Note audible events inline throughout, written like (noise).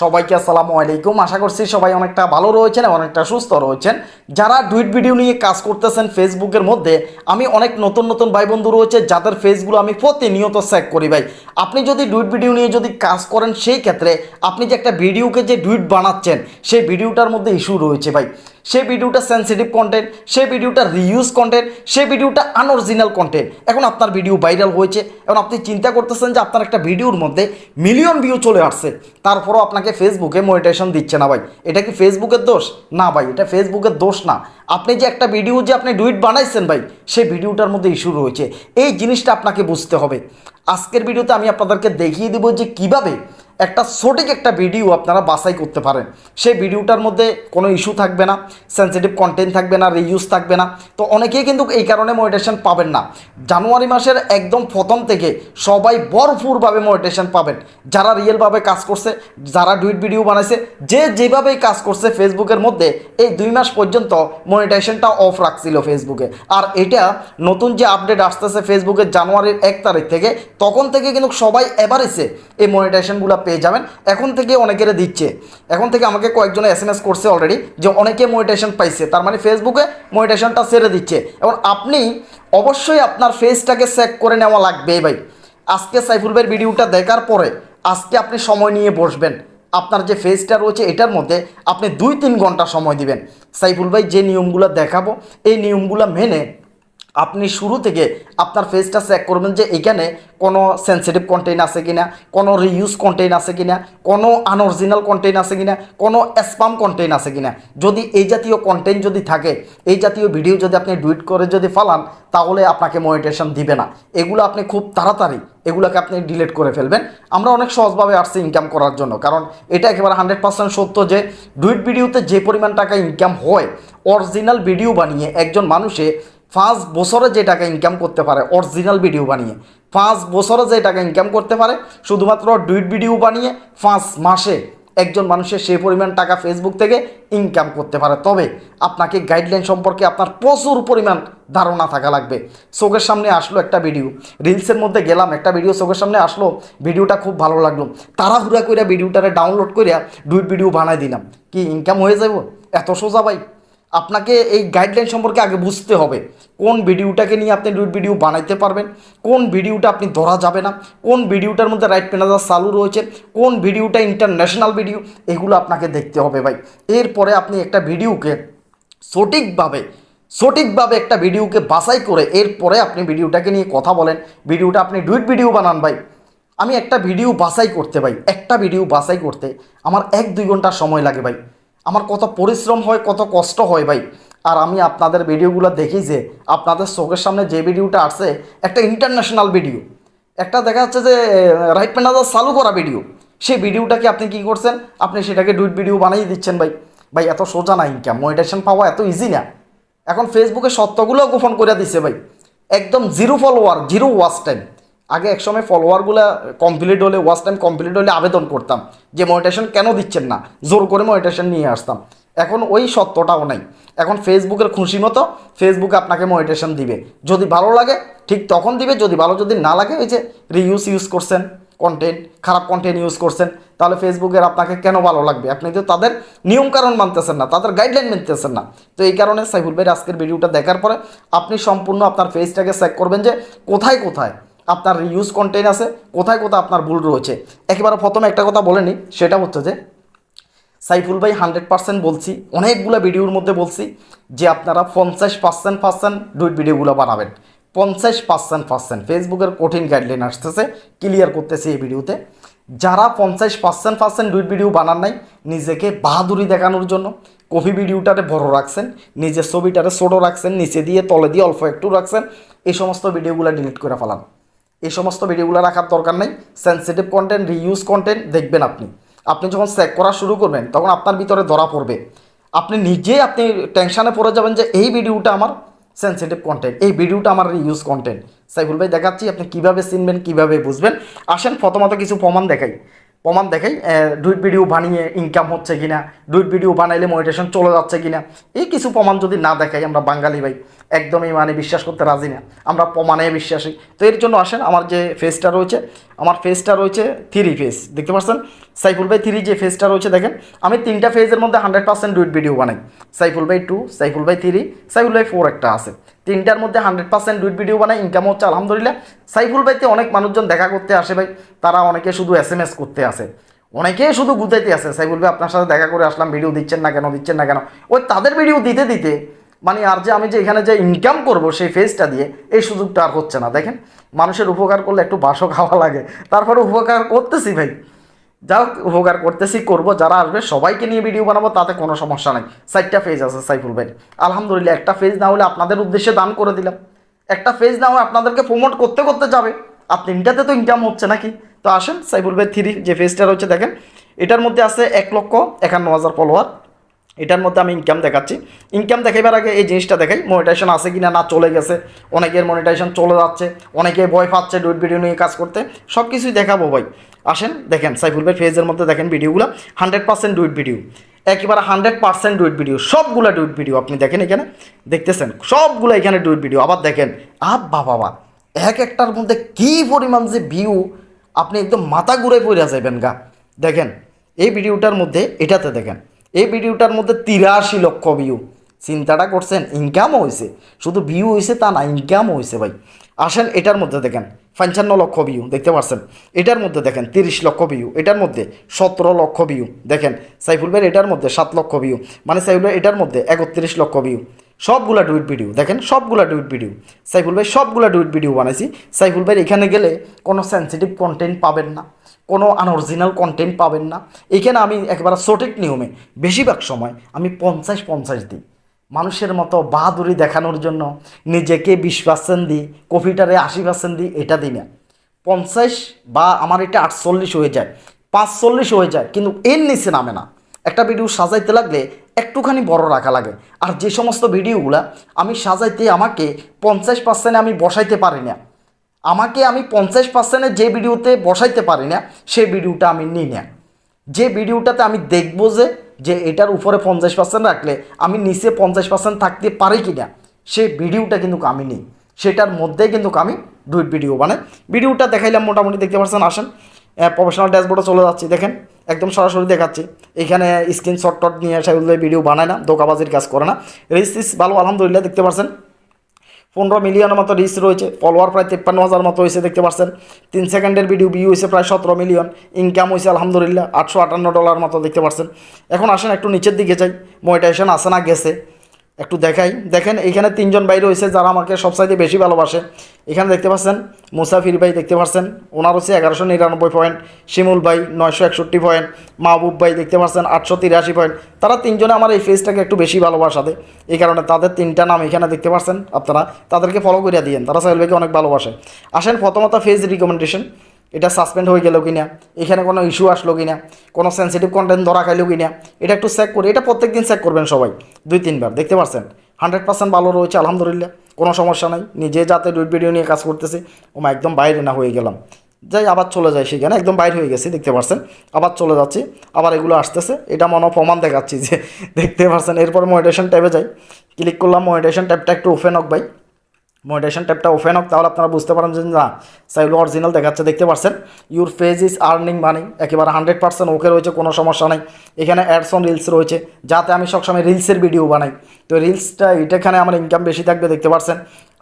সবাইকে আসসালামু আলাইকুম। আশা করছি সবাই অনেকটা ভালো রয়েছেন এবং অনেকটা সুস্থ রয়েছেন। যারা টুইট ভিডিও নিয়ে কাজ করতেছেন ফেসবুকের মধ্যে, আমি অনেক নতুন নতুন ভাই বন্ধু রয়েছে, যাদের ফেসগুলো আমি প্রতিনিয়ত চেক করি ভাই। আপনি যদি ডুইট ভিডিও নিয়ে যদি কাজ করেন, সেই ক্ষেত্রে আপনি যে একটা ভিডিওকে যে ডুইট বানাচ্ছেন, সেই ভিডিওটার মধ্যে ইস্যু রয়েছে ভাই। সেই ভিডিওটা সেন্সিটিভ কন্টেন্ট সেই ভিডিওটা রিউজ কন্টেন্ট সেই ভিডিওটা আনঅরিজিনাল কন্টেন্ট এখন আপনার ভিডিও ভাইরাল হয়েছে, এখন আপনি চিন্তা করতেছেন যে আপনার একটা ভিডিওর মধ্যে মিলিয়ন ভিউ চলে আসছে। তারপরও আপনাকে ফেসবুকে মনিটেশন দিচ্ছে না ভাই। এটা কি ফেসবুকের দোষ? না ভাই, এটা ফেসবুকের দোষ না। আপনি যে একটা ভিডিও যে আপনি ডুইট বানাইছেন ভাই, সেই ভিডিওটার মধ্যে ইস্যু রয়েছে। এই জিনিসটা আপনাকে বুঝতে হবে। আজকের ভিডিওতে আমি আপনাদেরকে দেখিয়ে দেবো যে কীভাবে একটা সঠিক একটা ভিডিও আপনারা বাছাই করতে পারেন। সেই ভিডিওটার মধ্যে কোনো ইস্যু থাকবে না সেন্সিটিভ কন্টেন্ট থাকবে না রিউজ থাকবে না। তো অনেকেই কিন্তু এই কারণে মনিটেশন পাবেন না। জানুয়ারি মাসের একদম প্রথম থেকে সবাই ভরপুরভাবে মনিটেশন পাবেন। যারা রিয়েলভাবে কাজ করছে, যারা ডুইট ভিডিও বানাইছে, যে যেভাবেই কাজ করছে ফেসবুকের মধ্যে, এই দুই মাস পর্যন্ত মনিটেশনটা অফ রাখছিল ফেসবুকে আর এটা নতুন যে আপডেট আসতেছে ফেসবুকের জানুয়ারির এক তারিখ থেকে, তখন থেকে কিন্তু সবাই এভারেজে এই মনিটেশনগুলো পেয়ে যাবেন। এখন থেকে অনেকেরে দিচ্ছে। এখন থেকে আমাকে কয়েকজনে এস এম এস করছে অলরেডি যে অনেকে মনিটেশন পাইছে। তার মানে ফেসবুকে মনিটেশনটা সেরে দিচ্ছে। এবং আপনি অবশ্যই আপনার ফেসটাকে চেক করে নেওয়া লাগবে, ভাই। আজকে সাইফুল ভাইয়ের ভিডিওটা দেখার পরে আজকে আপনি সময় নিয়ে বসবেন। আপনার যে ফেসটা রয়েছে, এটার মধ্যে আপনি দুই তিন ঘণ্টা সময় দিবেন। সাইফুল ভাই, যে নিয়মগুলো দেখাবো, এই নিয়মগুলো মেনে আপনি শুরু থেকে আপনার ফেসটা চেক করবেন যে এখানে কোনো সেন্সিটিভ কন্টেন্ট আছে কিনা, কোনো রিউজ কন্টেন্ট আছে কিনা, কোনো আনঅরিজিনাল কন্টেন্ট আছে কিনা, কোনো স্পাম কন্টেন্ট আছে কিনা। যদি এই জাতীয় কন্টেন্ট যদি থাকে, এই জাতীয় ভিডিও যদি আপনি ডুইট করে যদি ফালান, তাহলে আপনাকে মনিটেশন দিবে না। এগুলো আপনি খুব তাড়াতাড়ি এগুলোকে আপনি ডিলিট করে ফেলবেন। আমরা অনেক সহজভাবে আসছি ইনকাম করার জন্য, কারণ এটা একেবারে হান্ড্রেড পার্সেন্ট সত্য যে ডুইট ভিডিওতে যে পরিমাণ টাকা ইনকাম হয় অরিজিনাল ভিডিও বানিয়ে একজন মানুষে পাঁচ বছরে যে টাকা ইনকাম করতে পারে অরিজিনাল ভিডিও বানিয়ে। পাঁচ বছরে যে টাকা ইনকাম করতে পারে, শুধুমাত্র ডুইট ভিডিও বানিয়ে পাঁচ মাসে একজন মানুষের সেই পরিমাণ টাকা ফেসবুক থেকে ইনকাম করতে পারে। তবে আপনাকে গাইডলাইন সম্পর্কে আপনার প্রচুর পরিমাণ ধারণা থাকা লাগবে। চোখের সামনে আসলো একটা ভিডিও রিলসের মধ্যে গেলাম, একটা ভিডিও চোখের সামনে আসলো। ভিডিওটা খুব ভালো লাগল। তাড়াহুড়া করে ভিডিওটারে ডাউনলোড করিয়া ডুইট ভিডিও বানাই দিলাম। কি ইনকাম হয়ে যাব এত সোজা ভাই। আপনাকে এই গাইডলাইন সম্পর্কে আগে বুঝতে হবে। কোন ভিডিওটাকে নিয়ে আপনি ডুইট ভিডিও বানাইতে পারবেন, কোন ভিডিওটা আপনি ধরা যাবে না, কোন ভিডিওটার মধ্যে রাইট পেনাজার চালু রয়েছে, কোন ভিডিওটা ইন্টারন্যাশনাল ভিডিও এগুলো আপনাকে দেখতে হবে ভাই। এরপরে আপনি একটা ভিডিওকে সঠিকভাবে সঠিকভাবে একটা ভিডিওকে বাছাই করে এরপরে আপনি ভিডিওটাকে নিয়ে কথা বলেন ভিডিওটা আপনি ডুইট ভিডিও বানান ভাই। আমি একটা ভিডিও বাছাই করতে ভাই, একটা ভিডিও বাছাই করতে আমার এক দুই ঘণ্টা সময় লাগে ভাই। আমার কত পরিশ্রম হয়, কত কষ্ট হয় ভাই। আর আমি আপনাদের ভিডিওগুলো দেখি যে, আপনাদের চোখের সামনে যে ভিডিওটা আসছে, একটা ইন্টারন্যাশনাল ভিডিও একটা দেখা যাচ্ছে যে, রাইট প্যান্ডাজার চালু করা ভিডিও সেই ভিডিওটাকে আপনি কি করছেন? আপনি সেটাকে ডুইট ভিডিও বানিয়ে দিচ্ছেন ভাই। ভাই, এত সোজা না ইনকাম মনিটেশন পাওয়া এত ইজি না। এখন ফেসবুকে সত্যগুলো গোপন করে দিচ্ছে ভাই। একদম zero follower zero watch time আগে একসময় ফলোয়ারগুলো কমপ্লিট হলে ওয়াচ টাইম কমপ্লিট হলে আবেদন করতাম। যে মনিটেশন কেন দিচ্ছেন না? জোর করে মনিটেশন নিয়ে আসতাম। এখন ওই সত্যটাও নাই। এখন ফেসবুকের খুশি মতো ফেসবুকে আপনাকে মনিটেশন দিবে। যদি ভালো লাগে, ঠিক তখন দিবে। যদি ভালো, যদি না লাগে, ওই যে রিউজ ইউজ করছেন কন্টেন্ট খারাপ কন্টেন্ট ইউজ করছেন, তাহলে ফেসবুকের আপনাকে কেন ভালো লাগবে? আপনি তো তাদের নিয়মকানুন মানতেছেন না, তাদের গাইডলাইন মানতেছেন না। তো এই কারণে সাইফুল ভাইয়ের আজকের ভিডিওটা দেখার পরে আপনি সম্পূর্ণ আপনার ফেসটাকে চেক করবেন যে কোথায় কোথায়? আপনার ইউজ কন্টেন্ট আছে, কোথায় কোথায় আপনার ভুল রয়েছে। একেবারে প্রথমে একটা কথা বলে নিই, সেটা হচ্ছে যে, সাইফুল ভাই হান্ড্রেড পার্সেন্ট বলছি, অনেকগুলো ভিডিওর মধ্যে বলছি যে আপনারা পঞ্চাশ পার্সেন্ট পার্সেন্ট ডুইট ভিডিওগুলো বানাবেন। পঞ্চাশ পার্সেন্ট পার্সেন্ট ফেসবুকের কঠিন গাইডলাইন আসতেছে ক্লিয়ার করতেছে এই ভিডিওতে। যারা পঞ্চাশ পার্সেন্ট পার্সেন্ট ডুইট ভিডিও বানান নাই, নিজেকে বাহাদুরি দেখানোর জন্য কফি ভিডিওটারে বড় রাখছেন, নিজের ছবিটারে ছোটো রাখছেন, নিচে দিয়ে, তলে দিয়ে অল্প একটু রাখছেন, এই সমস্ত ভিডিওগুলো ডিলিট করে ফেলান। এই সমস্ত ভিডিওগুলো রাখার দরকার নেই। সেন্সিটিভ কন্টেন্ট রিউজ কন্টেন্ট দেখবেন আপনি। আপনি যখন চেক করা শুরু করবেন, তখন আপনার ভিতরে ধরা পড়বে। আপনি নিজেই আপনি টেনশানে পড়ে যাবেন যে এই ভিডিওটা আমার সেন্সিটিভ কন্টেন্ট এই ভিডিওটা আমার রিউজ কন্টেন্ট সাইফুল ভাই দেখাচ্ছি, আপনি কীভাবে চিনবেন, কীভাবে বুঝবেন। আসেন, প্রথমত কিছু প্রমাণ দেখাই। প্রমাণ দেখাই ডুইট ভিডিও বানিয়ে ইনকাম হচ্ছে কিনা ডুইট ভিডিও বানাইলে মোটিভেশন চলে যাচ্ছে কিনা, এই কিছু প্রমাণ যদি না দেখাই আমরা বাঙালি ভাই, একদমই মানে বিশ্বাস করতে রাজি না, আমরা প্রমাণে বিশ্বাসী। তো এর জন্য আসেন, আমার যে ফেসটা রয়েছে, আমার ফেসটা রয়েছে থ্রি ফেস দেখতে পাচ্ছেন? সাইফুল ভাই থ্রি যে ফেসটা রয়েছে, দেখেন, আমি তিনটা ফেজের মধ্যে হান্ড্রেড পার্সেন্ট ডুইট ভিডিও বানাই, সাইফুল ভাই টু সাইফুল ভাই থ্রি সাইফুল ভাই ফোর একটা আছে। তিনটার মধ্যে হান্ড্রেড পার্সেন্ট ডুইট ভিডিও বানাই ইনকাম হচ্ছে, আলহামদুলিল্লাহ। সাইফুল ভাইতে অনেক মানুষজন দেখা করতে আসে ভাই, তারা অনেকে শুধু এস এম এস করতে আসে। অনেকেই শুধু গুতাইতে আসে। সাইফুল ভাই, আপনার সাথে দেখা করে আসলাম, ভিডিও দিচ্ছেন না কেন, দিচ্ছেন না কেন? ওই তাদের ভিডিও দিতে দিতে মানে আর যে আমি যে এখানে যে ইনকাম করব, সেই ফেজটা দিয়ে এই সুযোগটা আর হচ্ছে না। দেখেন, মানুষের উপকার করলে একটু বাসও খাওয়া লাগে। তারপরে উপকার করতেছি ভাই। যা উপকার করতেছি, করব। যারা আসবে, সবাইকে নিয়ে ভিডিও বানাবো, তাতে কোনো সমস্যা নাই। চারটা ফেজ আছে সাইফুল ভাই। আলহামদুলিল্লাহ, একটা ফেজ না হলে আপনাদের উদ্দেশ্যে দান করে দিলাম। একটা ফেজ না হলে আপনাদেরকে প্রমোট করতে করতে যাবে। আপনি ইনটাতে তো ইনকাম হচ্ছে নাকি? তো আসেন, সাইফুল ভাই থ্রি যে ফেজটা রয়েছে, দেখেন। এটার মধ্যে আছে এক লক্ষ একান্ন হাজার ফলোয়ার এটার মধ্যে আমি ইনকাম দেখাচ্ছি। ইনকাম দেখাইবার আগে এই জিনিসটা দেখাই মনিটাইজেশন আছে কিনা না না চলে গেছে, অনেকের মনিটাইজেশন চলে যাচ্ছে, অনেকে ভয় পাচ্ছে ডুট ভিডিও নিয়ে কাজ করতে সব কিছুই দেখাবো ভাই। আসেন, দেখেন, সাইফুল ভাই ফেজের মধ্যে দেখেন ভিডিওগুলো হান্ড্রেড পার্সেন্ট ডুইট ভিডিও একেবারে হান্ড্রেড পার্সেন্ট ডুইট ভিডিও সবগুলো ডুইট ভিডিও আপনি দেখেন এখানে, দেখতেছেন, সবগুলো এখানে ডুইট ভিডিও আবার দেখেন, আব্বা বাবা, এক একটার মধ্যে কী পরিমাণ যে ভিউ আপনি একদম মাথা ঘুরে পড়ে যাবেন গা। দেখেন, এই ভিডিওটার মধ্যে এটাতে দেখেন এই ভিডিওটার মধ্যে তিরাশি লক্ষ ভিউ চিন্তাটা করছেন ইনকামও হয়েছে শুধু ভিউ হয়েছে তা না ইনকামও হয়েছে ভাই। আসেন এটার মধ্যে দেখেন, পঞ্চান্ন লক্ষ ভিউ দেখতে পাচ্ছেন এটার মধ্যে দেখেন, তিরিশ লক্ষ ভিউ এটার মধ্যে সতেরো লক্ষ ভিউ দেখেন, সাইফুল ভাইয়ের এটার মধ্যে সাত লক্ষ ভিউ মানে সাইফুল ভাই এটার মধ্যে একত্রিশ লক্ষ ভিউ সবগুলা ডুইট ভিডিও দেখেন, সবগুলা ডুইট ভিডিও সাইফুল ভাই সবগুলা ডুইট ভিডিও বানাইছি। সাইফুল ভাই এখানে গেলে কোনো সেন্সিটিভ কন্টেন্ট পাবেন না। কোনো আনঅরিজিনাল কন্টেন্ট পাবেন না। এখানে আমি একেবারে সঠিক নিয়মে, বেশিরভাগ সময় আমি পঞ্চাশ পঞ্চাশ দিই। মানুষের মতো বাহাদুরি দেখানোর জন্য নিজেকে বিশ পার্সেন্ট দিই কফিটারে আশি পার্সেন্ট দিই, এটা দিই না। পঞ্চাশ বা আমার এটা আটচল্লিশ হয়ে যায়, পাঁচচল্লিশ হয়ে যায়, কিন্তু এর নিচে নামে না। একটা ভিডিও সাজাইতে লাগলে একটুখানি বড় রাখা লাগে। আর যে সমস্ত ভিডিওগুলা আমি সাজাইতে আমাকে পঞ্চাশ পার্সেন্টে আমি বসাইতে পারি না। আমাকে আমি পঞ্চাশ পার্সেন্টের যে ভিডিওতে বসাইতে পারি না সেই ভিডিওটা আমি নিই না। যে ভিডিওটাতে আমি দেখব যে যে এটার উপরে পঞ্চাশ পার্সেন্ট রাখলে আমি নিচে পঞ্চাশ পার্সেন্ট থাকতে পারি কি না সেই ভিডিওটা কিন্তু আমি নিই। সেটার মধ্যে কিন্তু আমি ডুইট ভিডিও বানাই। ভিডিওটা দেখাইলাম মোটামুটি, দেখতে পাচ্ছেন, আসেন। প্রফেশনাল ড্যাশবোর্ডে চলে যাচ্ছি, দেখেন, একদম সরাসরি দেখাচ্ছি। এখানে স্ক্রিন শট টট নিয়ে সেগুলো ভিডিও বানায় না দোকাবাজির কাজ করে না। রিস টিস ভালো, আলহামদুলিল্লাহ, দেখতে পাচ্ছেন। পনেরো মিলিয়নের মতো রিচ রয়েছে। ফলোয়ার প্রায় তেপ্পান্ন হাজার মতো হয়েছে, দেখতে পাচ্ছেন। তিন সেকেন্ডের ভিডিও ভিউ হয়েছে প্রায় সতেরো মিলিয়ন ইনকাম হয়েছে, আলহামদুলিল্লাহ, আটশো আটান্ন ডলার মতো, দেখতে পাচ্ছেন। এখন আসেন একটু নিচের দিকে যাই। মোটিভেশন আসে না, গেছে। একটু দেখাই। দেখেন, এখানে তিনজন বাইরে রয়েছে যারা আমাকে সবসাইতে বেশি ভালোবাসে। এখানে দেখতে পাচ্ছেন, মুসাফির ভাই দেখতে পাচ্ছেন, ওনার হচ্ছে এগারোশো নিরানব্বই পয়েন্ট শিমুল ভাই নয়শো একষট্টি পয়েন্ট মাহবুব ভাই দেখতে পাচ্ছেন আটশো তিরাশি পয়েন্ট তারা তিনজনে আমার এই ফেজটাকে একটু বেশি ভালোবাসা দেয়। এই কারণে তাদের তিনটা নাম এখানে দেখতে পাচ্ছেন আপনারা। তাদেরকে ফলো করিয়া দিয়েন, তারা সাহেল ভাইকে অনেক ভালোবাসে। আসেন, প্রথমত ফেজ রিকমেন্ডেশন এটা সাসপেন্ড হয়ে গেল কিনা, এখানে কোনো ইস্যু আসলো কিনা, কোনো সেন্সিটিভ কন্টেন্ট ধরা খাইলো কিনা, এটা একটু চেক করি, এটা প্রত্যেক দিন চেক করবেন সবাই, দুই, তিনবার, দেখতে পাচ্ছেন হান্ড্রেড পার্সেন্ট ভালো রয়েছে, আলহামদুলিল্লাহ, কোনো সমস্যা নাই, নিজে যাতে ডুইট ভিডিও নিয়ে কাজ করতেছি ওমা একদম বাইরে না হয়ে গেলাম। যাই, আবার চলে যায় সেখানে, একদম বাইরে হয়ে গেছি, দেখতে পাচ্ছেন আবার চলে যাচ্ছি, আবার এগুলো আসতেছে, এটা মনে প্রমাণ দেখাচ্ছি যে, দেখতে পাচ্ছেন এরপর মনিটেশন ট্যাবে যাই ক্লিক করলাম মনিটেশন ট্যাবটা একটু ওপেন হোক ভাই। মনিটেশন ট্যাবটা ওপেন হোক, তাহলে আপনারা বুঝতে পারেন যে না সাইলো অরিজিনাল দেখাচ্ছে, দেখতে পাচ্ছেন your page is earning money একেবারে হান্ড্রেড পার্সেন্ট ওকে রয়েছে, কোনো সমস্যা নেই। এখানে অ্যাডস অন রিলস রয়েছে, যাতে আমি সবসময় রিলসের ভিডিও বানাই। তো রিলসটা এটাখানে আমার ইনকাম বেশি থাকবে, দেখতে পাচ্ছেন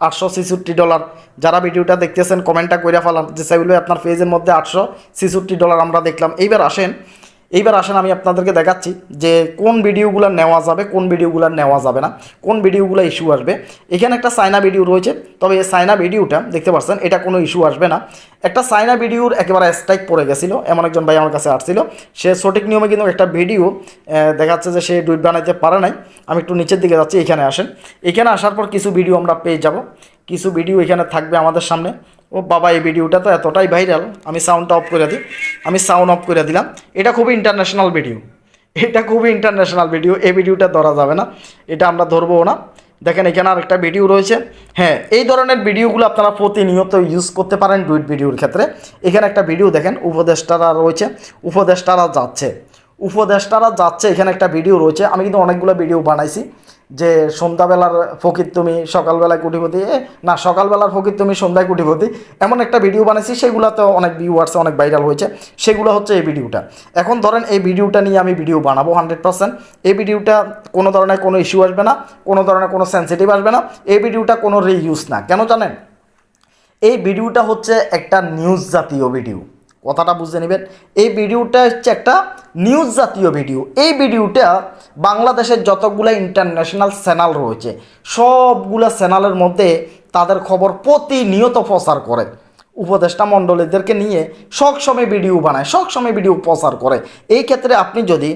আটশো ছেষট্টি ডলার। যারা ভিডিওটা দেখতেছেন কমেন্টটা করে ফেলাম যে সাইল আপনার ফেজের মধ্যে আটশো ছেষট্টি ডলার আমরা দেখলাম। এইবার আসেন এইবার আসেন, আমি আপনাদেরকে দেখাচ্ছি যে কোন ভিডিওগুলো নেওয়া যাবে, কোন ভিডিওগুলো নেওয়া যাবে না, কোন ভিডিওগুলো ইস্যু আসবে। এখানে একটা সাইনা ভিডিও রয়েছে, তবে এই সাইনা ভিডিওটা দেখতে পাচ্ছেন, এটা কোনো ইস্যু আসবে না। একটা সাইনা ভিডিওর একেবারে স্ট্রাইক পড়ে গেছিল, এমন একজন ভাই আমার কাছে আসছিল, সে সঠিক নিয়মে কিন্তু একটা ভিডিও দেখাচ্ছে যে সে ডুইট বানাইতে পারে নাই। আমি একটু নিচের দিকে যাচ্ছি, এখানে আসেন। এখানে আসার পর কিছু ভিডিও আমরা পেয়ে যাব। কিছু ভিডিও এখানে থাকবে আমাদের সামনে। ও বাবা, এই ভিডিওটা তো এতটাই ভাইরাল, আমি সাউন্ডটা অফ করে দিই। আমি সাউন্ড অফ করে দিলাম। এটা খুবই ইন্টারন্যাশনাল ভিডিও এটা খুবই ইন্টারন্যাশনাল ভিডিও এই ভিডিওটা ধরা যাবে না। এটা আমরা ধরবো না। দেখেন, এখানে আরেকটা ভিডিও রয়েছে। হ্যাঁ এই ধরনের ভিডিওগুলো আপনারা প্রতিনিয়ত ইউজ করতে পারেন ডুইট ভিডিওর ক্ষেত্রে। এখানে একটা ভিডিও দেখেন, উপদেষ্টারা রয়েছে, উপদেষ্টারা যাচ্ছে। উপদেষ্টারা যাচ্ছে, এখানে একটা ভিডিও রয়েছে, আমি কিন্তু অনেকগুলো ভিডিও বানাইছি, যে সন্ধ্যাবেলার ফকির তুমি সকালবেলায় কুটিপতি না, সকালবেলার ফকির তুমি, সন্ধ্যায় কুটিপতি, এমন একটা ভিডিও বানাইছি, সেগুলোতে অনেক ভিউয়ার্সে অনেক ভাইরাল হয়েছে, সেগুলো হচ্ছে এই ভিডিওটা। এখন ধরেন এই ভিডিওটা নিয়ে আমি ভিডিও বানাবো হান্ড্রেড পার্সেন্ট এই ভিডিওটা কোনো ধরনের কোনো ইস্যু আসবে না, কোনো ধরনের কোনো সেন্সিটিভ আসবে না, এই ভিডিওটা কোনো রিইউজ না। কেন জানেন? এই ভিডিওটা হচ্ছে একটা নিউজ জাতীয় ভিডিও। কথাটা বুঝে নেবেন। এই ভিডিওটা হচ্ছে একটা নিউজ জাতীয় ভিডিও এই ভিডিওটা বাংলাদেশের যতগুলো ইন্টারন্যাশনাল চ্যানেল রয়েছে, সবগুলো চ্যানেলের মধ্যে তাদের খবর প্রতিনিয়ত প্রচার করে। উপদেষ্টা মণ্ডলীদেরকে নিয়ে সবসময় ভিডিও বানায় সবসময় ভিডিও প্রচার করে। এই ক্ষেত্রে আপনি যদি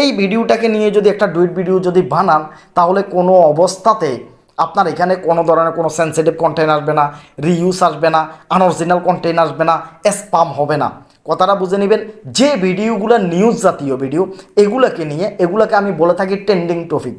এই ভিডিওটাকে নিয়ে যদি একটা ডুইট ভিডিও যদি বানান, তাহলে কোনো অবস্থাতে আপনার এখানে কোনো ধরনের কোনো সেন্সিটিভ কন্টেন্ট আসবে না রিউজ আসবে না আনঅরিজিনাল কন্টেন্ট আসবে না স্পাম হবে না। কথাটা বুঝে নেবেন, যে ভিডিওগুলো নিউজ জাতীয় ভিডিও এগুলোকে নিয়ে, এগুলোকে আমি বলে থাকি ট্রেন্ডিং টপিক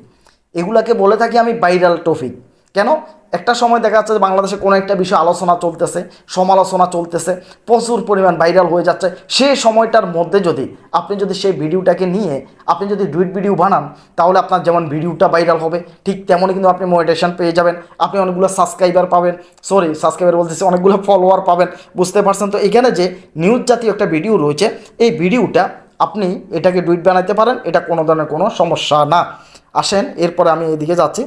এগুলোকে বলে থাকি আমি ভাইরাল টপিক কেন? একটা সময় দেখা যাচ্ছে যে বাংলাদেশে কোনো একটা বিষয় আলোচনা চলতেছে, সমালোচনা চলতেছে, প্রচুর পরিমাণ ভাইরাল হয়ে যাচ্ছে। সেই সময়টার মধ্যে যদি আপনি যদি সেই ভিডিওটাকে নিয়ে আপনি যদি ডুইট ভিডিও বানান, তাহলে আপনার যেমন ভিডিওটা ভাইরাল হবে, ঠিক তেমনই কিন্তু আপনি মোটিভেশন পেয়ে যাবেন, আপনি অনেকগুলো সাবস্ক্রাইবার পাবেন সরি সাবস্ক্রাইবার বলতেছি অনেকগুলো ফলোয়ার পাবেন, বুঝতে পারছেন? তো এখানে যে নিউজ জাতীয় একটা ভিডিও রয়েছে, এই ভিডিওটা আপনি এটাকে ডুইট বানাইতে পারেন, এটা কোনো ধরনের কোনো সমস্যা না। আসেন, এরপরে আমি এদিকে যাচ্ছি।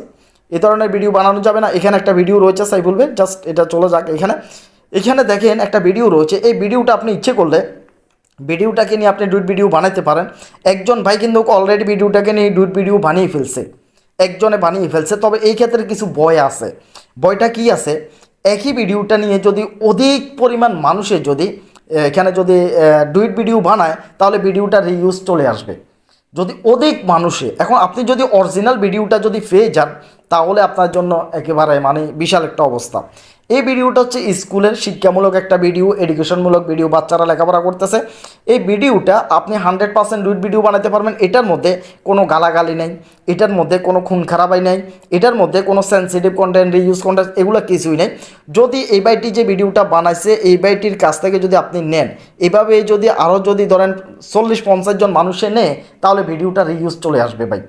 এই ধরনের ভিডিও বানানো যাবে না। এখানে একটা ভিডিও রয়েছে সাই বলবে জাস্ট এটা চলে যাক এখানে। এখানে দেখেন একটা ভিডিও রয়েছে। এই ভিডিওটা আপনি ইচ্ছে করলে ভিডিওটাকে নিয়ে আপনি ডুইট ভিডিও বানাইতে পারেন। একজন ভাই কিন্তু অলরেডি ভিডিওটাকে নিয়ে ডুইট ভিডিও বানিয়ে ফেলছে। একজনে বানিয়ে ফেলছে। তবে এই ক্ষেত্রে কিছু বয় আছে। বয়টা কি আছে? একই ভিডিওটা নিয়ে যদি অধিক পরিমাণ মানুষের যদি, এখানে যদি ডুইট ভিডিও বানায়, তাহলে ভিডিওটা রিউজ চলে আসবে। যদি অধিক মানুষে, এখন আপনি যদি অরিজিনাল ভিডিওটা যদি পেয়ে যান, তাহলে আপনার জন্য একেবারে মানে বিশাল একটা অবস্থা। এই ভিডিওটা হচ্ছে স্কুলের শিক্ষামূলক একটা ভিডিও এডুকেশনমূলক ভিডিও, বাচ্চারা লেখাপড়া করতেছে। এই ভিডিওটা আপনি হান্ড্রেড পার্সেন্ট ডুইট ভিডিও বানাতে পারবেন, এটার মধ্যে কোনো গালাগালি নেই, এটার মধ্যে কোনো খুন খারাপাই নেই, এটার মধ্যে কোনো সেন্সিটিভ কন্টেন্ট রিউজ কন্টেন্ট এগুলো কিছুই নেই। যদি এই বাইটি যে ভিডিওটা বানাইছে, এই বাইটির কাছ থেকে যদি আপনি নেন, এভাবে যদি আরও যদি ধরেন চল্লিশ পঞ্চাশ জন মানুষে নেয়, তাহলে ভিডিওটা রিউজ চলে আসবে ভাই।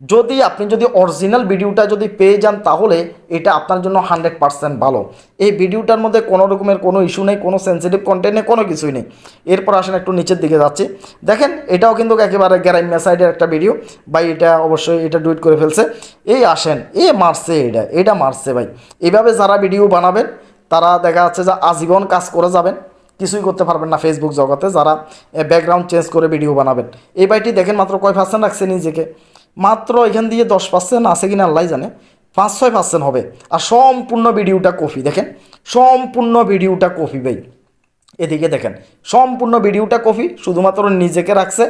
যদি আপনি যদি অরিজিনাল ভিডিওটা যদি পেয়ে যান, তাহলে এটা আপনার জন্য হান্ড্রেড পার্সেন্ট ভালো। এই ভিডিওটার মধ্যে কোনো রকমের কোনো ইস্যু নেই, কোনো সেন্সিটিভ কন্টেন্ট নেই, কোনো কিছুই নেই। এরপর আসেন একটু নিচের দিকে যাচ্ছি। দেখেন, এটাও কিন্তু একেবারে গ্যারাইমিয়া সাইডের একটা ভিডিও ভাই, এটা অবশ্যই এটা ডুইট করে ফেলছে। এই আসেন, এ মারছে এটা এটা মারছে ভাই। এভাবে যারা ভিডিও বানাবেন, তারা দেখা যাচ্ছে যে আজীবন কাজ করে যাবেন। কিছুই করতে পারবেন না ফেসবুক জগতে, যারা ব্যাকগ্রাউন্ড চেঞ্জ করে ভিডিও বানাবেন। এই বাইটি দেখেন মাত্র কয় পার্সেন্ট রাখছে নিজেকে? মাত্র এখান দিয়ে দশ পার্সেন্ট আছে কিনা আল্লাহ জানে। পাঁচ, ছয় পার্সেন্ট হবে। আর সম্পূর্ণ ভিডিওটা কপি, দেখেন। সম্পূর্ণ ভিডিওটা কফি ভাই। এদিকে দেখেন, সম্পূর্ণ ভিডিওটা কপি, শুধুমাত্র নিজেকে রাখছে।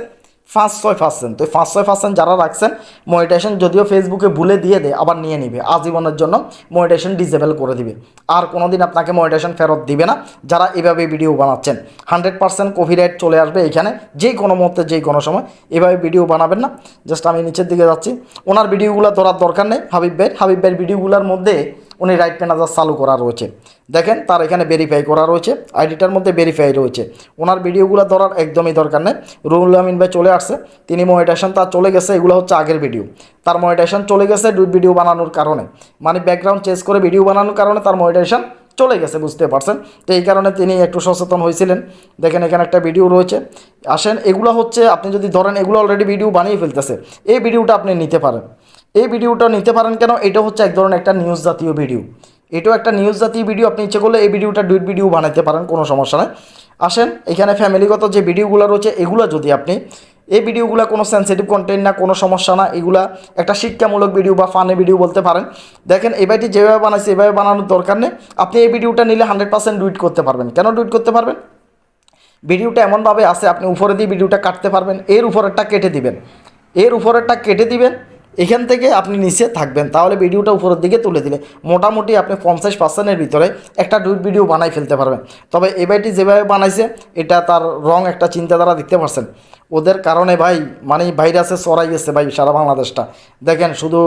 পাঁচ ছয় পার্সেন্ট। তো পাঁচ ছয় পার্সেন্ট যারা রাখছেন মনিটাইজেশন যদিও ফেসবুকে ভুলে দিয়ে দেয়, আবার নিয়ে নিবে। আজীবনের জন্য মনিটাইজেশন ডিসেবল করে দিবে। আর কোনো দিন আপনাকে মনিটাইজেশন ফেরত দিবে না যারা এভাবে ভিডিও বানাচ্ছেন। হান্ড্রেড পার্সেন্ট কপিরাইট চলে আসবে এখানে, যে কোনো মুহূর্তে, যে কোনো সময়। এভাবে ভিডিও বানাবেন না। জাস্ট আমি নিচের দিকে যাচ্ছি। ওনার ভিডিওগুলো ধরার দরকার নেই, হাবিব ভাইয়ের হাবিব ভাইয়ের ভিডিওগুলোর মধ্যে উনি রাইট ম্যানেজার চালু করা রয়েছে। দেখেন, তার এখানে ভেরিফাই করা রয়েছে। আইডিটার মধ্যে ভেরিফাই রয়েছে। ওনার ভিডিওগুলো ধরার একদমই দরকার নেই। রুহুল আমিন ভাই চলে আসছে। তিনি মনিটেশন তার চলে গেছে, এগুলো হচ্ছে আগের ভিডিও তার মনিটেশন চলে গেছে ভিডিও বানানোর কারণে। মানে ব্যাকগ্রাউন্ড চেঞ্জ করে ভিডিও বানানোর কারণে তার মনিটেশন চলে গেছে, বুঝতে পারছেন? তো এই কারণে তিনি একটু সচেতন হয়েছিলেন। দেখেন, এখানে একটা ভিডিও রয়েছে। আসেন, এগুলো হচ্ছে, আপনি যদি ধরেন, এগুলো অলরেডি ভিডিও বানিয়ে ফেলতেছে। এই ভিডিওটা আপনি নিতে পারেন। এই ভিডিওটা নিতে পারেন কেন? এটা হচ্ছে এক ধরনের একটা নিউজ জাতীয় ভিডিও এটাও একটা নিউজ জাতীয় ভিডিও আপনি ইচ্ছে করলে এই ভিডিওটা ডুইট ভিডিও বানাতে পারেন, কোনো সমস্যা নেই। আসেন, এখানে ফ্যামিলিগত যে ভিডিওগুলো রয়েছে, এগুলো যদি আপনি, এই ভিডিওগুলো কোনো সেন্সিটিভ কন্টেন্ট না, কোনো সমস্যা না, এগুলা একটা শিক্ষামূলক ভিডিও বা ফানি ভিডিও বলতে পারেন। দেখেন, এই বাড়িটি যেভাবে বানাইছে, এভাবে বানানোর দরকার নেই। আপনি এই ভিডিওটা নিলে হান্ড্রেড পার্সেন্ট ডুইট করতে পারবেন। কেন ডুইট করতে পারবেন? ভিডিওটা এমনভাবে আছে, আপনি উপরে দিয়ে ভিডিওটা কাটতে পারবেন, এর উপরেরটা কেটে দিবেন। এর উপরেরটা কেটে দিবেন এখান থেকে আপনি নিচে থাকবেন, তাহলে ভিডিওটা উপরের দিকে তুলে দিলে মোটামুটি আপনি পঞ্চাশ পার্সেন্টের ভিতরে একটা ডুইট ভিডিও বানাই ফেলতে পারবেন। তবে এবারটি যেভাবে বানাইছে, এটা তার রং একটা চিন্তাধারা দেখতে পারছেন। ওদের কারণে ভাই মানে ভাইরাসে সরাই গেছে ভাই সারা বাংলাদেশটা। দেখেন শুধু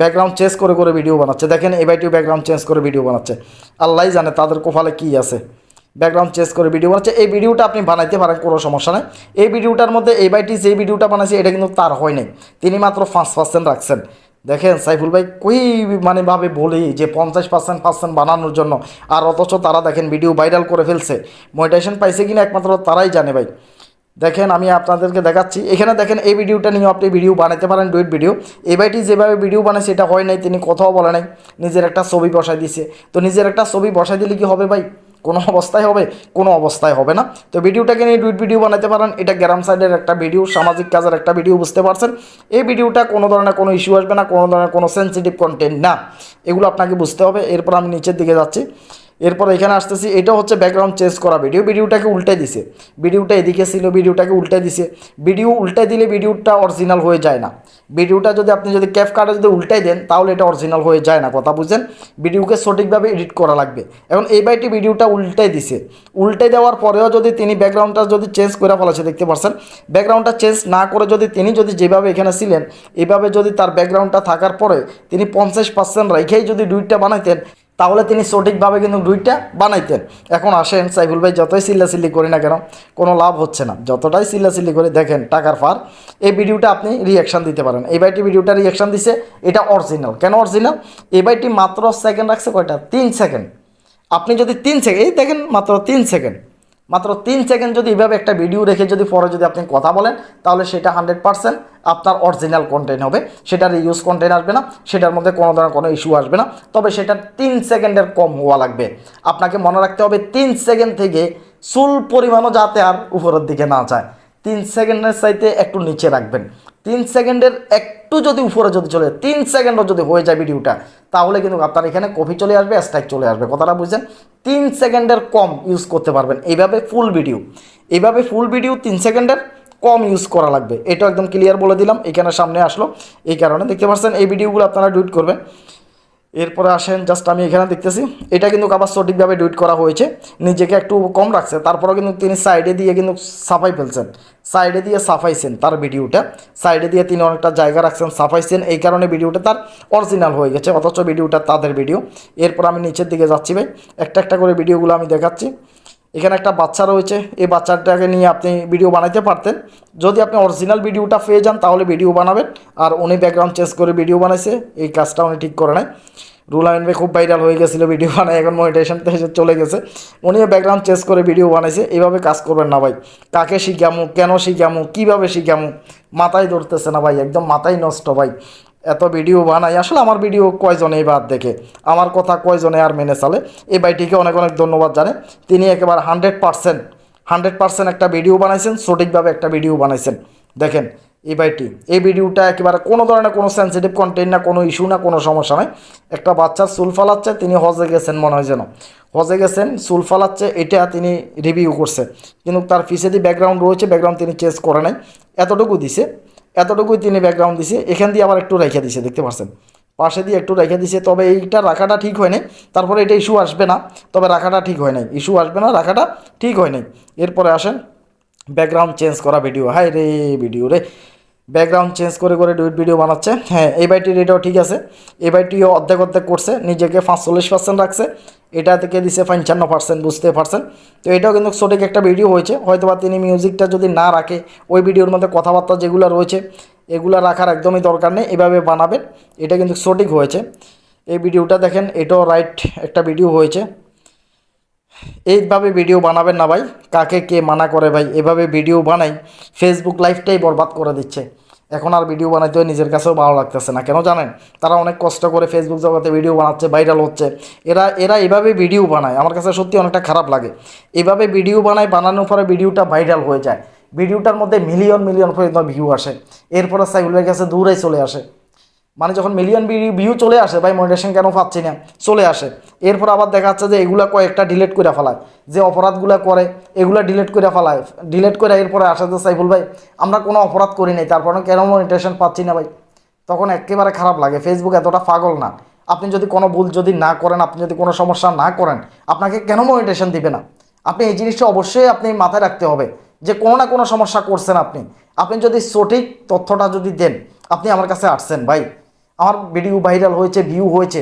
ব্যাকগ্রাউন্ড চেঞ্জ করে করে ভিডিও বানাচ্ছে। দেখেন এবারটিও ব্যাকগ্রাউন্ড চেঞ্জ করে ভিডিও বানাচ্ছে। আল্লাহ জানে তাদের কোফালে কী আছে। ব্যাকগ্রাউন্ড চেঞ্জ করে ভিডিও বানাচ্ছে। এই ভিডিওটা আপনি বানাইতে পারেন, কোনো সমস্যা নেই। এই ভিডিওটার মধ্যে এই বাইটি যে ভিডিওটা বানাইছে, এটা কিন্তু তার হয় নাই। তিনি মাত্র পাঁচ পার্সেন্ট রাখছেন। দেখেন, সাইফুল ভাই কই মানে ভাবে বলি যে পঞ্চাশ পার্সেন্ট পার্সেন্ট বানানোর জন্য। আর অথচ তারা দেখেন ভিডিও ভাইরাল করে ফেলছে। মোটিভেশন পাইছে কিনা একমাত্র তারাই জানে ভাই। দেখেন, আমি আপনাদেরকে দেখাচ্ছি। এখানে দেখেন, এই ভিডিওটা নিয়েও আপনি ভিডিও বানাতে পারেন ডুইট ভিডিও এই ভাইটি যেভাবে ভিডিও বানায় সেটা হয় নাই, তিনি কথাও বলে নাই। নিজের একটা ছবি বসাই দিছে। তো নিজের একটা ছবি বসাই দিলে কি হবে ভাই? কোনো অবস্থায় হবে, কোনো অবস্থায় হবে না। তো ভিডিওটাকে নিয়ে ডুইট ভিডিও বানাতে পারেন। এটা গ্রাম সাইডের একটা ভিডিও, সামাজিক কাজের একটা ভিডিও, বুঝতে পারছেন? এই ভিডিওটা কোনো ধরনের কোনো ইস্যু আসবে না, কোনো ধরনের কোনো সেন্সিটিভ কন্টেন্ট না। এগুলো আপনাকে বুঝতে হবে। এরপর আমি নিচের দিকে যাচ্ছি। এরপর এখানে আসতেছি, এটা হচ্ছে ব্যাকগ্রাউন্ড চেঞ্জ করা ভিডিও ভিডিওটাকে উল্টে দিছে। ভিডিওটা এদিকে ছিল ভিডিওটাকে উল্টে দিছে। ভিডিও উল্টে দিলে ভিডিওটা অরিজিনাল হয়ে যায় না। ভিডিওটা যদি আপনি যদি ক্যাপ কার্ডে যদি উল্টাই দেন, তাহলে এটা অরিজিনাল হয়ে যায় না, কথা বুঝছেন? ভিডিওকে সঠিকভাবে এডিট করা লাগবে। এখন এই বাইটি ভিডিওটা উল্টে দিছে। উল্টে দেওয়ার পরেও যদি তিনি ব্যাকগ্রাউন্ডটা যদি চেঞ্জ করে ফেলেছে, দেখতে পাচ্ছেন ব্যাকগ্রাউন্ডটা চেঞ্জ না করে যদি তিনি যদি যেভাবে এখানে ছিলেন, এভাবে যদি তার ব্যাকগ্রাউন্ডটা থাকার পরে তিনি পঞ্চাশ পার্সেন্ট রেখেই যদি ডুইটটা বানাইতেন তাহলে তিনি সঠিকভাবে কিন্তু দুইটা বানাইতেন। এখন আসেন সাইফুল ভাই, যতই চিল্লাচিল্লি করি না কেন, কোনো লাভ হচ্ছে না। যতটাই চিল্লাচিল্লি করে, দেখেন টাকার ফার। এই ভিডিওটা আপনি রিয়াকশান দিতে পারেন। এই বাইটি ভিডিওটা রিয়াকশান দিছে, এটা অরিজিনাল কেন অরিজিনাল এই বাইটি মাত্র সেকেন্ড রাখছে কয়টা? তিন সেকেন্ড আপনি যদি তিন সেকেন্ড এই দেখেন মাত্র তিন সেকেন্ড মাত্র তিন সেকেন্ড যদি এভাবে একটা ভিডিও রেখে যদি পরে যদি আপনি কথা বলেন, তাহলে সেটা হান্ড্রেড পারসেন্ট আপনার অরিজিনাল কন্টেন্ট হবে। সেটার ইউজ কন্টেন্ট আসবে না, সেটার মধ্যে কোনো ধরনের কোনো ইস্যু আসবে না। তবে সেটা তিন সেকেন্ডের কম হওয়া লাগবে। আপনাকে মনে রাখতে হবে, তিন সেকেন্ড থেকে চুল পরিমাণও যাতে আর উপরের দিকে না যায়। তিন সেকেন্ডের চাইতে একটু নিচে রাখবেন। তিন সেকেন্ডের একটু যদি উপরে যদি চলে তিন সেকেন্ডও যদি হয়ে যায় ভিডিওটা তাহলে কিন্তু আপনার এখানে কপি চলে আসবে স্ট্রাইক চলে আসবে। কথাটা বুঝছেন? তিন সেকেন্ডের কম ইউজ করতে পারবেন। এইভাবে ফুল ভিডিও এইভাবে ফুল ভিডিও তিন সেকেন্ডের কম ইউজ করা লাগবে। এটা একদম ক্লিয়ার বলে দিলাম। এখানে সামনে আসলো। এই কারণে দেখতে পাচ্ছেন, এই ভিডিওগুলো আপনারা ডুইট করবেন। এরপরে আসেন জাস্ট আমি এখানে দেখতেছি, এটা কিন্তু আবার সঠিকভাবে ডুইট করা হয়েছে। নিজেকে একটু কম রাখছে তারপরেও কিন্তু তিনি সাইডে দিয়ে কিন্তু সাফাই ফেলছেন। সাইডে দিয়ে সাফাইছেন তার ভিডিওটা। সাইডে দিয়ে তিনি অনেকটা জায়গা রাখছেন, সাফাইছেন, এই কারণে ভিডিওটা তার অরিজিনাল হয়ে গেছে, অথচ ভিডিওটা তাদের ভিডিও এরপর আমি নিচের দিকে যাচ্ছি ভাই, একটা একটা করে ভিডিওগুলো আমি দেখাচ্ছি। এখানে একটা বাচ্চা রয়েছে। এই বাচ্চাটাকে নিয়ে আপনি ভিডিও বানাইতে পারতেন। যদি আপনি অরিজিনাল ভিডিওটা পেয়ে যান, তাহলে ভিডিও বানাবেন। আর উনি ব্যাকগ্রাউন্ড চেঞ্জ করে ভিডিও বানাইছে। এই কাজটা উনি ঠিক করে নাই। রুল ভাই খুব ভাইরাল হয়ে গেছিল ভিডিও বানায়। এখন মনিটেশন চলে গেছে। উনিও ব্যাকগ্রাউন্ড চেঞ্জ করে ভিডিও বানাইছে। এইভাবে কাজ করবেন না ভাই। কাকে শিখামু, কেন শিখামু, কীভাবে শিখামু, মাথায় ধরতেছে না ভাই। একদম মাথায় নষ্ট ভাই। এত ভিডিও বানাই, আসলে আমার ভিডিও কয়জনে বাদ দেখে? আমার কথা কয়জনে আর মেনে চলে? এই ভাইটিকে অনেক অনেক ধন্যবাদ জানে তিনি একেবারে হান্ড্রেড পার্সেন্ট হান্ড্রেড পার্সেন্ট একটা ভিডিও বানাইছেন, সঠিকভাবে একটা ভিডিও বানাইছেন। দেখেন, এই বাইটি এই ভিডিওটা একেবারে কোনো ধরনের কোনো সেন্সিটিভ কন্টেন্ট না, কোনো ইস্যু না, কোনো সমস্যা নাই। একটা বাচ্চার চুল ফালাচ্ছে, তিনি হজে গেছেন মনে হয় যেন। হজে গেছেন, চুল ফালাচ্ছে, এটা তিনি রিভিউ করছে। কিন্তু তার পিছেদি ব্যাকগ্রাউন্ড রয়েছে ব্যাকগ্রাউন্ড তিনি চেঞ্জ করে নাই। এতটুকু দিছে। এতটুকুই তিনি ব্যাকগ্রাউন্ড দিছে, এখান দিয়ে আবার একটু রেখে দিছে, দেখতে পাচ্ছেন পাশে দিয়ে একটু রেখে দিছে, তবে এইটা রাখাটা ঠিক হয় নাই তারপরে এটা ইস্যু আসবে না, তবে রাখাটা ঠিক হয় নাই। ইস্যু আসবে না, রাখাটা ঠিক হয় নাই। এরপরে আসেন ব্যাকগ্রাউন্ড চেঞ্জ করা ভিডিও হাই রে ভিডিও রে। ব্যাকগ্রাউন্ড চেঞ্জ করে করে ডুইট ভিডিও বানাচ্ছে। হ্যাঁ এই বাইটির এটাও ঠিক আছে। এই বাইটিও অর্ধেক অর্ধেক করছে, নিজেকে পাঁচচল্লিশ পার্সেন্ট রাখছে। এটা থেকে দিছে পঞ্চান্ন পার্সেন্ট বুঝতে পারছেন? তো এটাও কিন্তু সঠিক একটা ভিডিও হয়েছে। হয়তোবা তিনি মিউজিকটা যদি না রাখে, ওই ভিডিওর মধ্যে কথাবার্তা যেগুলো রয়েছে, এগুলো রাখার একদমই দরকার নেই, এভাবে বানাবেন। এটা কিন্তু সঠিক হয়েছে। এই ভিডিওটা দেখেন, এটাও রাইট একটা ভিডিও হয়েছে। এইভাবে ভিডিও বানাবেন না ভাই। কাকে কে মানা করে ভাই, এভাবে ভিডিও বানাই ফেসবুক লাইফটাই বরবাদ করে দিচ্ছে। এখন আর ভিডিও বানাইতে নিজের কাছেও ভালো লাগতেছে না। কেন জানেন? তারা অনেক কষ্ট করে ফেসবুক জগতে ভিডিও বানাচ্ছে ভাইরাল হচ্ছে। এরা এরা এভাবে ভিডিও বানায়। আমার কাছে সত্যি অনেকটা খারাপ লাগে। এভাবে ভিডিও বানায়, বানানোর পরে ভিডিওটা ভাইরাল হয়ে যায়। ভিডিওটার মধ্যে মিলিয়ন মিলিয়ন পর্যন্ত ভিউ আসে। এরপরে সাইবুল ভাইয়ের কাছে দূরেই চলে আসে। মানে যখন মিলিয়ন ভিউ চলে আসে, ভাই মনিটেশন কেন পাচ্ছি না? চলে আসে। এরপর আবার দেখা যাচ্ছে যে এগুলা কয়েকটা ডিলিট করে ফেলায়। যে অপরাধগুলো করে, এগুলা ডিলিট করে ফেলায়। ডিলিট করে এরপরে আসে যে সাইফুল ভাই, আমরা কোনো অপরাধ করি নাই, তারপরে কেন মনিটেশন পাচ্ছি না ভাই? তখন একেবারে খারাপ লাগে। ফেসবুক এতটা পাগল না। আপনি যদি কোনো ভুল যদি না করেন, আপনি যদি কোনো সমস্যা না করেন, আপনাকে কেন মনিটেশন দিবে না? আপনি এই জিনিসটা অবশ্যই আপনি মাথায় রাখতে হবে যে কোনো না কোনো সমস্যা করছেন আপনি। আপনি যদি সঠিক তথ্যটা যদি দেন, আপনি আমার কাছে আসছেন, ভাই। আমার ভিডিও ভাইরাল হয়েছে ভিউ হয়েছে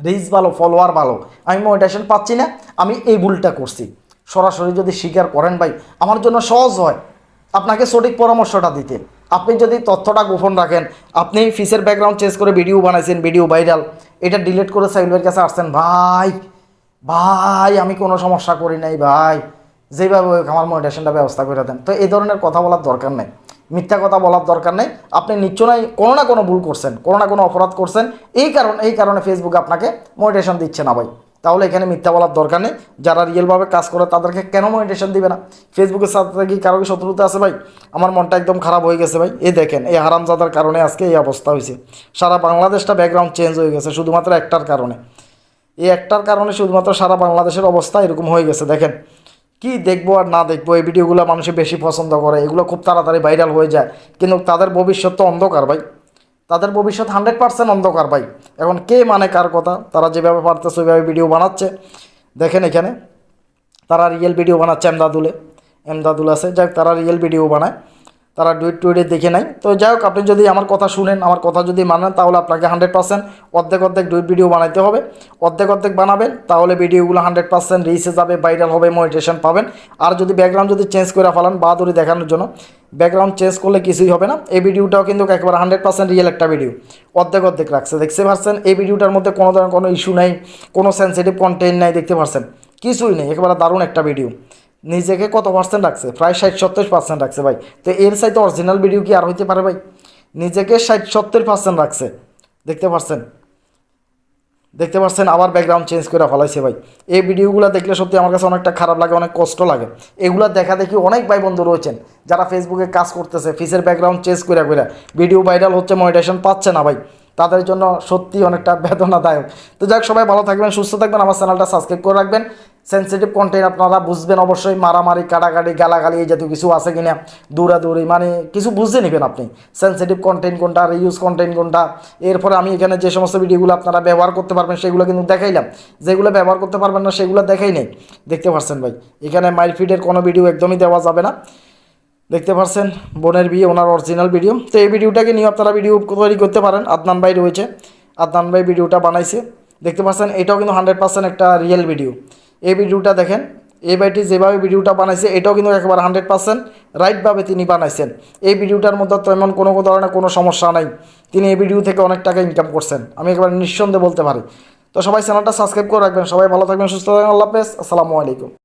রিচ ভালো ফলোয়ার ভালো। আমি মনিটেশন পাচ্ছি না, আমি এই ভুলটা করছি। সরাসরি যদি স্বীকার করেন ভাই, আমার জন্য সহজ হয়। আপনাকে সঠিক পরামর্শটা দিতে। আপনি যদি তথ্যটা গোপন রাখেন, আপনি ফিসের ব্যাকগ্রাউন্ড চেঞ্জ করে ভিডিও বানাইছেন ভিডিও ভাইরাল এটা ডিলিট করে সাইলবের কাছে আসছেন, ভাই ভাই, আমি কোনো সমস্যা করি নাই, ভাই। যেভাবে আমার মনিটেশনটা ব্যবস্থা করে দেন। তো এই ধরনের কথা বলার দরকার নেই। মিথ্যা কথা বলার দরকার নেই। আপনি নিশ্চয়ই কোনো না কোনো ভুল করছেন, কোনো না কোনো অপরাধ করছেন। এই কারণ এই কারণে ফেসবুক আপনাকে মনিটেশন দিচ্ছে না ভাই। তাহলে এখানে মিথ্যা বলার দরকার নেই। যারা রিয়েলভাবে কাজ করে, তাদেরকে কেন মনিটেশন দিবে না? ফেসবুকের সাথে কি কারও কি শত্রুতা আছে ভাই? আমার মনটা একদম খারাপ হয়ে গেছে ভাই। এই দেখেন, এই হারামজাদার কারণে আজকে এই অবস্থা হয়েছে। সারা বাংলাদেশটা ব্যাকগ্রাউন্ড চেঞ্জ হয়ে গেছে, শুধুমাত্র একটার কারণে। এই একটার কারণে শুধুমাত্র সারা বাংলাদেশের অবস্থা এরকম হয়ে গেছে। দেখেন কি দেখব আর না দেখব? এই ভিডিওগুলো মানুষে বেশি পছন্দ করে। এগুলো খুব তাড়াতাড়ি ভাইরাল হয়ে যায়। কিন্তু তাদের ভবিষ্যৎ তো অন্ধকার ভাই। তাদের ভবিষ্যৎ হান্ড্রেড পার্সেন্ট অন্ধকার ভাই। এখন কে মানে কার কথা? তারা যেভাবে পারতেছে ওইভাবে ভিডিও বানাচ্ছে। দেখেন এখানে। তারা রিয়েল ভিডিও বানাচ্ছে এমদাদুলে। এমদাদুল আছে। যাক, তারা রিয়েল ভিডিও বানায়। তারা ডুইট টুইটে দেখে নাই তো যাই হোক, আপনি যদি আমার কথা শুনেন, আমার কথা যদি মানেন, তাহলে আপনাকে হান্ড্রেড পার্সেন্ট অর্ধেক অর্ধেক ডুইট ভিডিও বানাইতে হবে। অর্ধেক অর্ধেক বানাবেন, তাহলে ভিডিওগুলো হান্ড্রেড পার্সেন্ট রিচে যাবে ভাইরাল হবে মনিটেশন পাবেন। আর যদি ব্যাকগ্রাউন্ড যদি চেঞ্জ করে ফেলান বা বাহাদুরি দেখানোর জন্য ব্যাকগ্রাউন্ড চেঞ্জ করলে কিছুই হবে না। এই ভিডিওটাও কিন্তু একেবারে হান্ড্রেড পার্সেন্ট রিয়েল একটা ভিডিও অর্ধেক অর্ধেক রাখছে। দেখতে পাচ্ছেন এই ভিডিওটার মধ্যে কোনো ধরনের কোনো ইস্যু নাই, কোনো সেন্সিটিভ কন্টেন্ট নাই, দেখতে পাচ্ছেন কিছুই নেই, একেবারে দারুণ একটা ভিডিও নিজেকে কত পার্সেন্ট রাখছে? প্রায় ষাট, সত্তর পার্সেন্ট রাখছে ভাই। তো এর সাথে অরিজিনাল ভিডিও কি আর হইতে পারে ভাই? নিজেকে ষাট, সত্তর পার্সেন্ট রাখছে। দেখতে পাচ্ছেন দেখতে পাচ্ছেন আবার ব্যাকগ্রাউন্ড চেঞ্জ করে ফেলাইছে ভাই। এই ভিডিওগুলো দেখলে সত্যি আমার কাছে অনেকটা খারাপ লাগে, অনেক কষ্ট লাগে। এগুলো দেখা দেখি অনেক ভাই বন্ধু রয়েছেন, যারা ফেসবুকে কাজ করতেছে ফিসের ব্যাকগ্রাউন্ড চেঞ্জ করে করে। ভিডিও ভাইরাল হচ্ছে মনিটেশন পাচ্ছে না ভাই। তাদের জন্য সত্যি অনেকটা (laughs) বেদনাদায়ক। তো যাক, সবাই ভালো থাকবেন, সুস্থ থাকবেন। আমার চ্যানেলটা সাবস্ক্রাইব করে রাখবেন। সেন্সিটিভ কন্টেন্ট আপনারা বুঝবেন, অবশ্যই মারামারি, কাটাকাটি, গালাগালি এই জাতীয় কিছু আছে কিনা, দৌড়াদৌড়ি মানে কিছু বুঝে নেবেন আপনি। সেন্সিটিভ কন্টেন্ট কোনটা রিউজ কন্টেন্ট কোনটা, এরপরে আমি এখানে যে সমস্ত ভিডিওগুলো আপনারা ব্যবহার করতে পারবেন, সেগুলো কিন্তু দেখাইলাম। যেগুলো ব্যবহার করতে পারবেন না, সেগুলো দেখাই নেই। দেখতে পাচ্ছেন ভাই? এখানে মাইলফিডের কোনো ভিডিও একদমই দেওয়া যাবে না। দেখতে পাচ্ছেন বোনের বিয়ে, ওনার অরিজিনাল ভিডিও তো এই ভিডিওটাকে নিয়ে আপনারা ভিডিও তৈরি করতে পারেন। আদনান ভাই রয়েছে। আদনান ভাই ভিডিওটা বানাইছে। দেখতে পাচ্ছেন এটাও কিন্তু হান্ড্রেড পার্সেন্ট একটা রিয়েল ভিডিও এই ভিডিওটা দেখেন। এই ভাইটি যেভাবে ভিডিওটা বানাইছে, এটাও কিন্তু একেবারে হান্ড্রেড পার্সেন্ট রাইটভাবে তিনি বানাইছেন। এই ভিডিওটার মধ্যে তেমন কোনো ধরনের কোনো সমস্যা নাই। তিনি এই ভিডিও থেকে অনেক টাকা ইনকাম করছেন। আমি একেবারে নিঃসন্দেহে বলতে পারি। তো সবাই চ্যানেলটা সাবস্ক্রাইব করে রাখবেন। সবাই ভালো থাকবেন, সুস্থ থাকবেন। আল্লাহ হাফেজ। আসসালামু আলাইকুম।